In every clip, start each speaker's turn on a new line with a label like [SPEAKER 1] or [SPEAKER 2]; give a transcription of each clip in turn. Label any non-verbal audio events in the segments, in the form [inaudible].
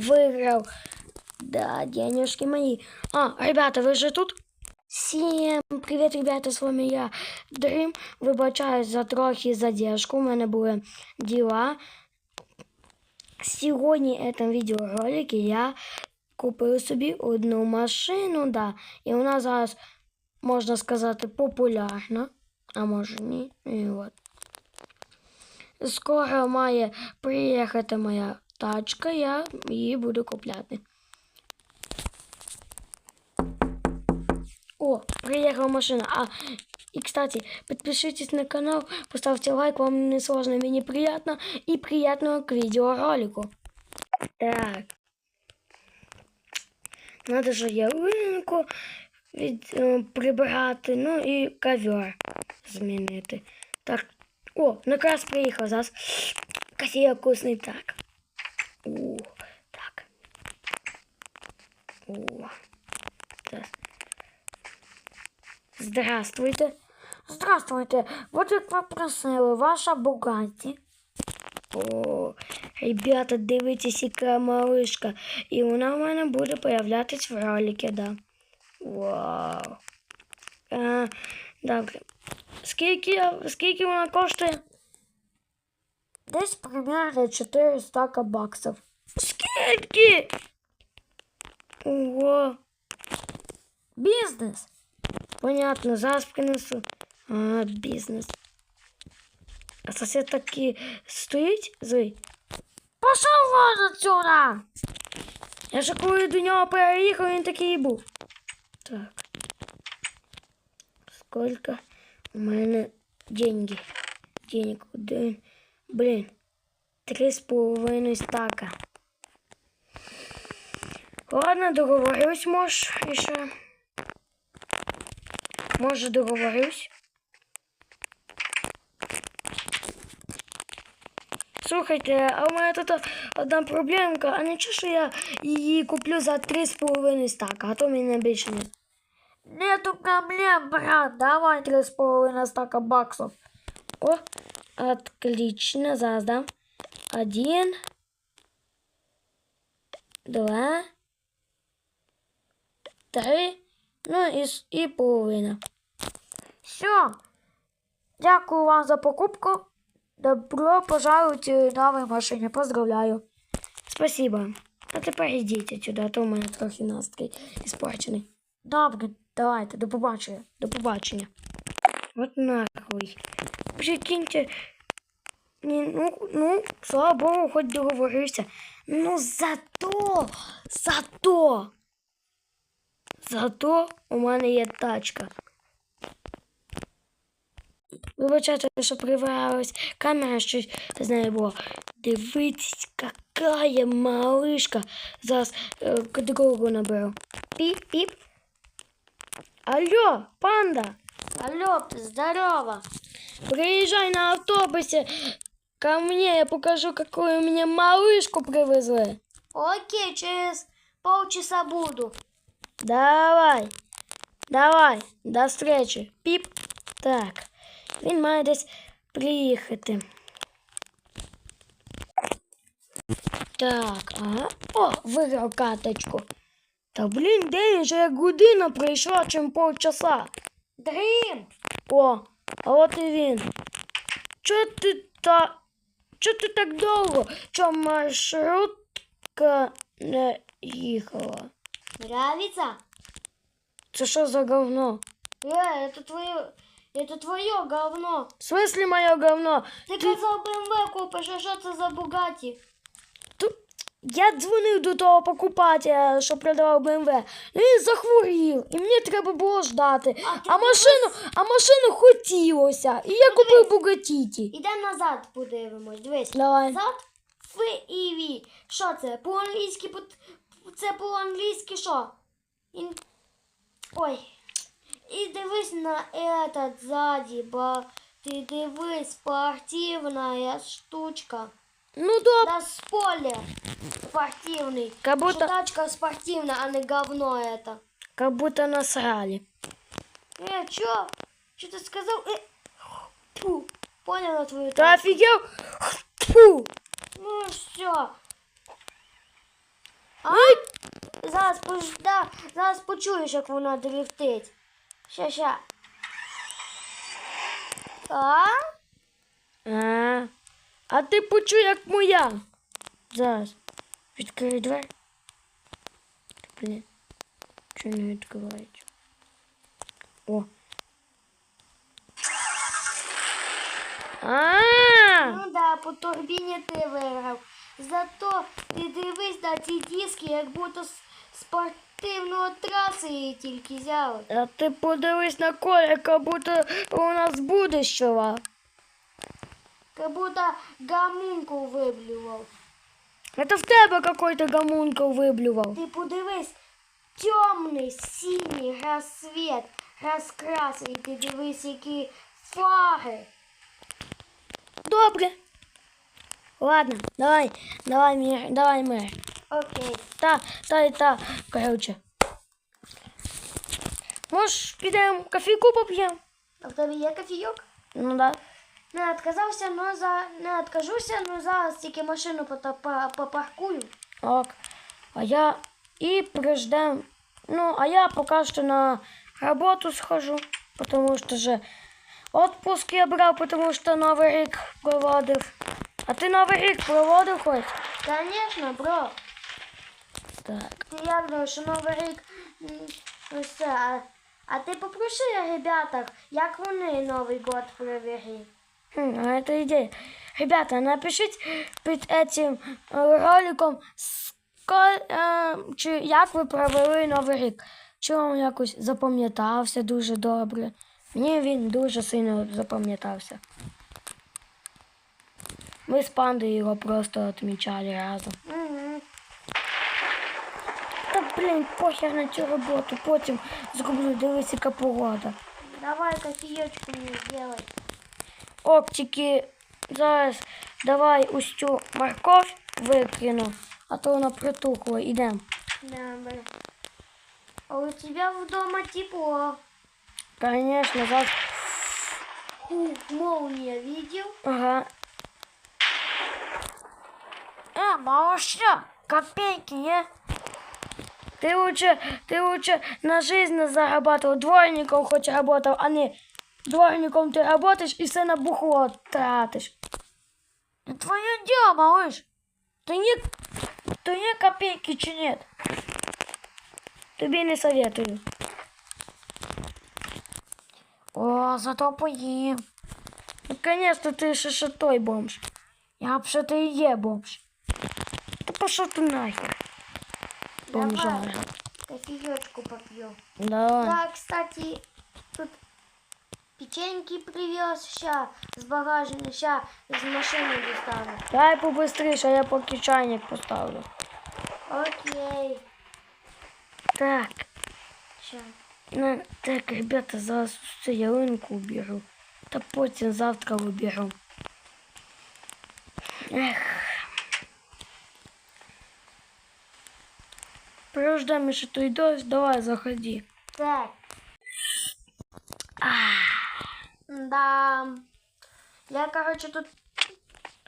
[SPEAKER 1] выиграл. Да, денежки мои. А, ребята, вы же тут? Всем привіт, ребята, з вами я, Дрим. Вибачаюсь за трохи задержку, у мене були діла. Сьогодні в цьому відеоролику я купив собі одну машину, да. І вона зараз, можна сказати, популярна, а може ні. І от. Скоро має приїхати моя тачка, я її буду купляти. О, приехала машина. А, и, кстати, подпишитесь на канал, поставьте лайк, вам не сложно, мне неприятно. И приятного к видеоролику. Так. Надо же ялинку від, е, прибирати, ну і ковер змінити. Так. О, накраз приїхав зараз. Касія вкусний так. О, так. О. Так. Здравствуйте. Здравствуйте. Вот як ви просили, ваша Бугаті. О, ребята, дивитесь, яка малышка. І вона в мене буде появлятись в ролике, да. Вау. А, добре. Скільки, скільки вона коштує? Десь примерно 400 баксів. Скільки? Ого. Бізнес. Понятно, зараз принесу. А, бізнес. А сосед таки стоїть злий. Пошов вон отсюда! Я ж коли до нього переїхав, він такий і був. Так. Сколько у мене деньги? Денег один. Блін. Три з половиною стака. Ладно, договорюсь, може, ще. Може, договорюсь. Слухайте, а у мене тут одна проблемка, а нічого, що я її куплю за 3,5 стака, а то мені більше не. Нету проблем, брат, давай 3,5 стака баксов. О, отлично, зараз дам. Один, два, три, ну і, с- і половина. Все. Дякую вам за покупку. Добро пожаловать в новой машине. Поздравляю. Спасибо. А тепер йдіть отсюда, а то у мене трохи настрій іспорчений. Добре, давайте, до побачення. До побачення. Нахуй. Прикиньте. Ні, ну, ну, слава Богу, хоч договорився. Ну зато, зато, зато у мене є тачка. Вибачайте, що приварилась камера, щось з нею було. Дивіться, какая малышка. Зараз е, другу наберу. Піп-піп. Алло, панда. Алло, здорово. Приезжай на автобусе ко мне, я покажу, какую мне малышку привезли.
[SPEAKER 2] Окей, через полчаса буду.
[SPEAKER 1] Давай. Давай, до встречи. Піп. Так. Він має десь приїхати. Так, ага. О, виграв каточку. Та блін, де він же як година прийшла, чим полчаса.
[SPEAKER 2] Дрим!
[SPEAKER 1] О, а от і він. Чо ти та. Чо ти так довго? Чо маршрутка не їхала?
[SPEAKER 2] Нравится?
[SPEAKER 1] Це що за говно?
[SPEAKER 2] Э, это твое... Это твое говно.
[SPEAKER 1] В смислі моє говно?
[SPEAKER 2] Ти казав БМВ купиш, а що це за Бугаті?
[SPEAKER 1] Я дзвонив до того покупателя, що продавав БМВ. Ну, Він захворів, і мені треба було ждати.
[SPEAKER 2] А
[SPEAKER 1] А машину, а машину хотілося. І я купив Бугатіті.
[SPEAKER 2] Ідемо назад подивимось. Дивись.
[SPEAKER 1] Давай.
[SPEAKER 2] Назад Ф і Що це? По-англійськи по- це по-англійськи що? Ін... Ой. І дивись на этот ззаді, бо ти дивись, спортивна штучка.
[SPEAKER 1] Ну добре.
[SPEAKER 2] Да спойлер спортивный.
[SPEAKER 1] Как будто-
[SPEAKER 2] Что тачка спортивная, а не говно это.
[SPEAKER 1] Как будто насрали.
[SPEAKER 2] Э, чё? Что ты сказал? Э, фу, поняла твою тачку.
[SPEAKER 1] офігел? Фу.
[SPEAKER 2] Ну все. А? Зараз пожда, зараз почуєш, як вона дрифтить. Ща, ща. А?
[SPEAKER 1] А, а ти почуй, як моя. Зараз. Відкрий двері. Блін. Чого не відкривається? О. А,
[SPEAKER 2] Ну да, по турбіні ти виграв. Зато ти дивись на ці диски, як будто з спортивної траси її тільки взяли.
[SPEAKER 1] а ти подивись на колір, як будто у нас будущего.
[SPEAKER 2] Как будто гамунку виблював.
[SPEAKER 1] Это в тебе какой-то гомункул виблював.
[SPEAKER 2] Ти подивись, темний, синій розсвіт, розкрас, і ти дивись, які фари.
[SPEAKER 1] Добре. Ладно, давай, давай, мир, давай, мир.
[SPEAKER 2] Окей.
[SPEAKER 1] Та, та і та, короче. Може, підемо кофійку поп'ємо?
[SPEAKER 2] А в тебе є кофійок?
[SPEAKER 1] Ну да.
[SPEAKER 2] Не відказався, но за не відкажуся, но зараз тільки машину попаркую.
[SPEAKER 1] Ок. А я и приждем. Ну, а я пока что на работу схожу, потому что же отпуск я брав, потому что Новий рік проводив. А ти Новий рік проводив хоч?
[SPEAKER 2] Звісно, бро.
[SPEAKER 1] Так.
[SPEAKER 2] Ти як думаєш, що Новий рік все, а, а ти попроси ребятах, як вони Новий год провели.
[SPEAKER 1] Хм, а это идея. Ребята, напишите під этим роликом, е, чи як ви провели Новий рік. Чи вам якось запам'ятався дуже добре. Мені він дуже сильно запам'ятався. Ми з пандою його просто відмічали разом.
[SPEAKER 2] Угу.
[SPEAKER 1] Та блін, похер на цю роботу, потім зроблю, дивись, яка погода.
[SPEAKER 2] Давай кофеечку мне сделай
[SPEAKER 1] Ок, тільки зараз давай ось цю морковь викину, а то вона притухла. Ідем.
[SPEAKER 2] Добре. А у тебя дома тепло.
[SPEAKER 1] Конечно, зараз.
[SPEAKER 2] Ух, молния видел?
[SPEAKER 1] Ага. Е, мало що, копейки є. Ты лучше, ты лучше на жизнь зарабатывал, дворником хоть работал, а не дворником ты работаешь и все на бухло тратишь. Твое дело, малыш. Ты не, ты не копейки чи нет? Тобі не советую. О, зато поїм. Ну, конечно, ти ще ще той бомж. Я взагалі і є бомж. Та пішов ти нахер. Бомжара.
[SPEAKER 2] Давай кофеечку попью.
[SPEAKER 1] Давай.
[SPEAKER 2] Да, кстати, тут печеньки привез. Ща с багажника, ща из машины достану.
[SPEAKER 1] Дай побыстріше, а я поки чайник поставлю.
[SPEAKER 2] Окей.
[SPEAKER 1] Так,
[SPEAKER 2] Ща.
[SPEAKER 1] ну, так, ребята, зараз цю ялинку уберу. Та потім завтра уберу. Ех. Прождемо ще той дощ, давай, заходи.
[SPEAKER 2] Так. Да. Я, короче, тут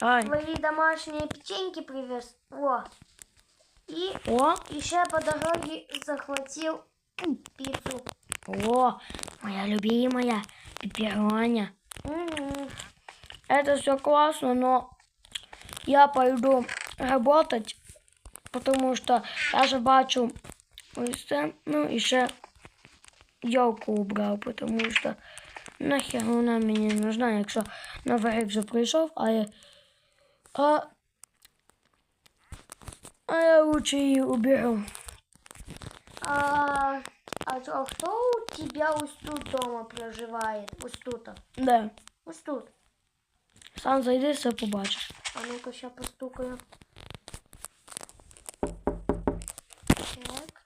[SPEAKER 1] Ай.
[SPEAKER 2] твои домашние печеньки привез. О. И
[SPEAKER 1] О,
[SPEAKER 2] еще по дороге захватил пиццу.
[SPEAKER 1] о, моя любимая пеппероня. Это все классно, но я пойду работать, потому что я же бачу ну і ще йолку убрав, потому що нахер вона мені не нужна, якщо новий рік вже прийшов, а я, а, а я лучше її уберу.
[SPEAKER 2] А, а, а кто у тебя ось тут дома проживает? Ось тут.
[SPEAKER 1] Да.
[SPEAKER 2] Ось тут.
[SPEAKER 1] Сам зайди, все побачиш.
[SPEAKER 2] А ну-ка, сейчас постукаю. Так.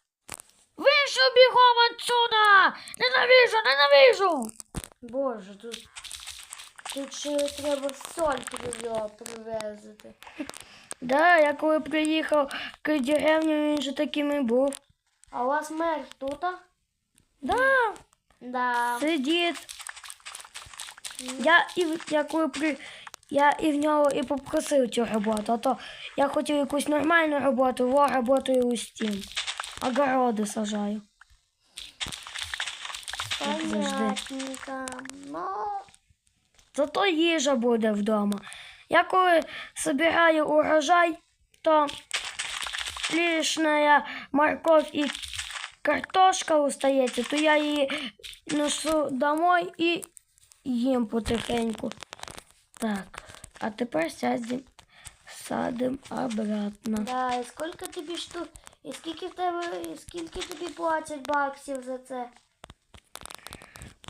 [SPEAKER 1] Вийшов бігом отсюда! Ненавижу, ненавижу!
[SPEAKER 2] Боже, тут, тут ще треба соль приве- привезти. [laughs]
[SPEAKER 1] Да, я коли приїхав к деревню, він же таким і був.
[SPEAKER 2] А у вас мер тут?
[SPEAKER 1] Да,
[SPEAKER 2] Да.
[SPEAKER 1] сидить. Я, і, я коли при, я і в нього і попросив цю роботу, а то я хотів якусь нормальну роботу, во работаю у стін. Огороди сажаю.
[SPEAKER 2] Понятненько. Но
[SPEAKER 1] Зато їжа буде вдома. Я коли збираю урожай, то лишня морковь і картошка остається, то я її несу домой і їм потихеньку. Так, а тепер сядем, садим обратно.
[SPEAKER 2] да, і скільки тобі штук, і скільки в тебе, і скільки тобі платять баксів за це?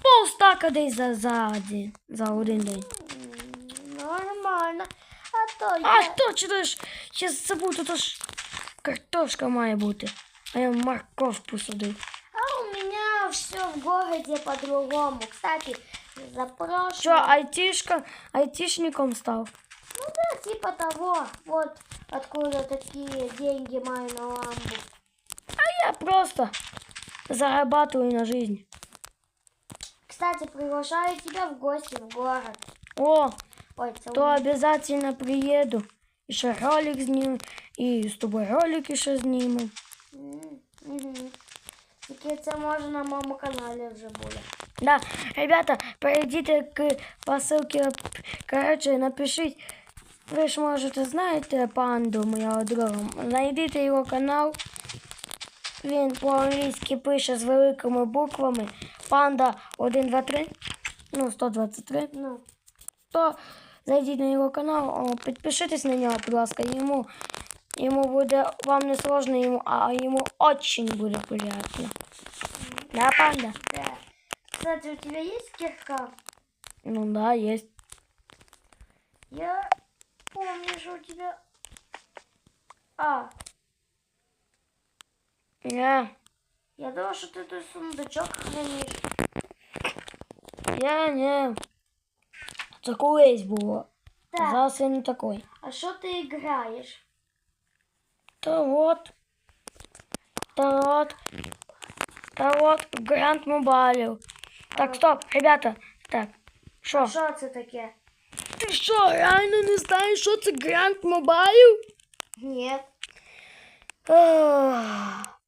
[SPEAKER 1] Полстака десь за, за, один- за один день.
[SPEAKER 2] М, Нормально. А то
[SPEAKER 1] А
[SPEAKER 2] я...
[SPEAKER 1] точно ж, зараз забув, тут ж картошка має бути. А я морков посадив.
[SPEAKER 2] А у меня все в городе по-другому. Кстати, запрошую.
[SPEAKER 1] Що, айтішка, айтішником став?
[SPEAKER 2] Ну да, типа того. Вот откуда такие деньги маю на ламбу.
[SPEAKER 1] Я просто зарабатываю на жизнь.
[SPEAKER 2] Кстати, приглашаю тебя в гости в город.
[SPEAKER 1] О,
[SPEAKER 2] Ой,
[SPEAKER 1] то обязательно приеду. І ще ролик зніму, і з тобою ролик ще зніму.
[SPEAKER 2] М, мгм. Тільки це може на моєму каналі вже буде.
[SPEAKER 1] Да, ребята, перейдите к по ссылке, короче, напишіть. Ви ж можете знаєте панду моєго друга. Знайдіть його канал. Він по-англійськи пише з великими буквами. Панда 123, ну 123.
[SPEAKER 2] Ну,
[SPEAKER 1] То зайдіть на його канал, підпишитесь на нього, будь ласка. Йому, йому буде, вам не сложно, йому, а йому очень буде приятно. Да, панда?
[SPEAKER 2] да. Кстати, у тебя есть кирка?
[SPEAKER 1] Ну да, есть.
[SPEAKER 2] Я помню, что у тебя... А,
[SPEAKER 1] Я,
[SPEAKER 2] я думала, что ты тут сундучок хранишь.
[SPEAKER 1] я не. Це колись було.
[SPEAKER 2] Так.
[SPEAKER 1] Зараз я не такой.
[SPEAKER 2] А что ты играешь?
[SPEAKER 1] Та вот. Та вот. Та вот. Гранд Мобайлів. Так, стоп, ребята. Так. Що?
[SPEAKER 2] Что это таке?
[SPEAKER 1] Ти що, реально не знаєш, що це Гранд Мобайл?
[SPEAKER 2] Нет.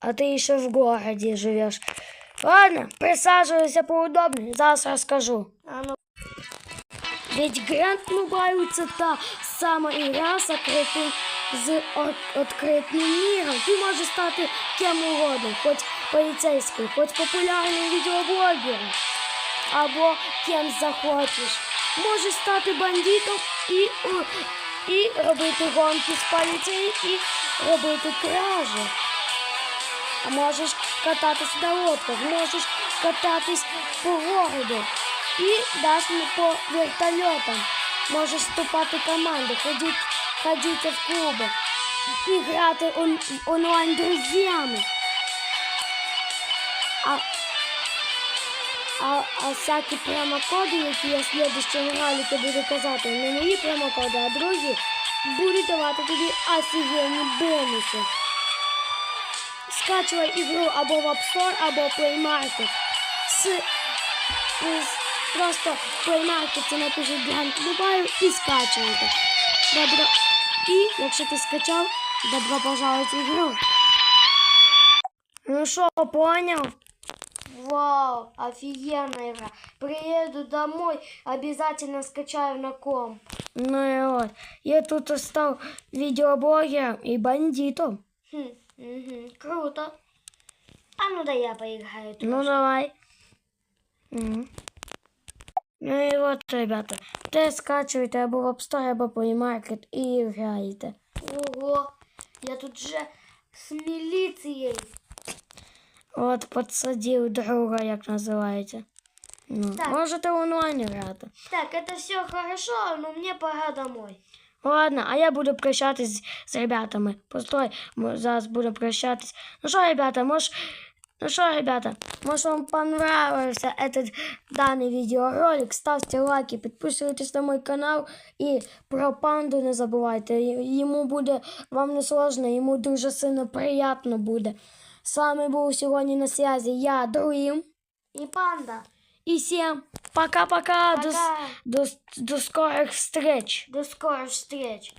[SPEAKER 1] А ти ще в городі живеш. Ладно, присаджуйся поудобнее, зараз розкажу.
[SPEAKER 2] А ну,
[SPEAKER 1] Ведь Grand Mobile це та сама ігра з відкритим, з відкритим міром. Ти можеш стати кем угодно, хоч поліцейським, хоч популярним відеоблогером, або ким захочеш. Можеш стати бандитом і, і робити гонки з поліцією, і робити кражі. А можеш кататись на лодках, можеш кататись по городу і навіть по вертольотам. Можеш вступати в команди, ходити, ходити в клуби і грати он, онлайн друзями. А, а, а всякі промокоди, які я в слідчому ролику буду казати, не мої промокоди, а друзі, будуть давати тобі офігенні бонуси. Скачивай игру або в App Store, або Play Market. С, с- просто в Play Market напиши Grand Mobile і скачуйте. Добро. І, якщо ти скачав, добро пожаловать в ігру. Ну що, поняв?
[SPEAKER 2] вау, офигенная игра. Приеду домой, обязательно скачаю на комп.
[SPEAKER 1] Ну і от. Я тут став відеоблогером і бандитом.
[SPEAKER 2] Хм, мгм, круто. А ну да я поиграю
[SPEAKER 1] Ну
[SPEAKER 2] трошки.
[SPEAKER 1] давай. Мгм. Ну і от, ребята, те скачуєте або в App Store, або Play Market і граєте.
[SPEAKER 2] Ого, я тут же с милицией.
[SPEAKER 1] От подсадив друга, як називається. Ну,
[SPEAKER 2] Так.
[SPEAKER 1] можете онлайн грати.
[SPEAKER 2] Так, это все хорошо, но мне пора домой.
[SPEAKER 1] Ладно, а я буду прощатись з ребятами. Постой, зараз буду прощатись. Ну що, ребята, може... Ну що, ребята, може вам понравився этот даний відеоролик. Ставте лайки, підписуйтесь на мой канал і про панду не забувайте. Й- Йому буде вам не сложно, йому дуже сильно приємно буде. З вами був сьогодні на зв'язі я, Друїм.
[SPEAKER 2] И панда.
[SPEAKER 1] И всем пока-пока. До, до, до скорых встреч.
[SPEAKER 2] До скорых встреч.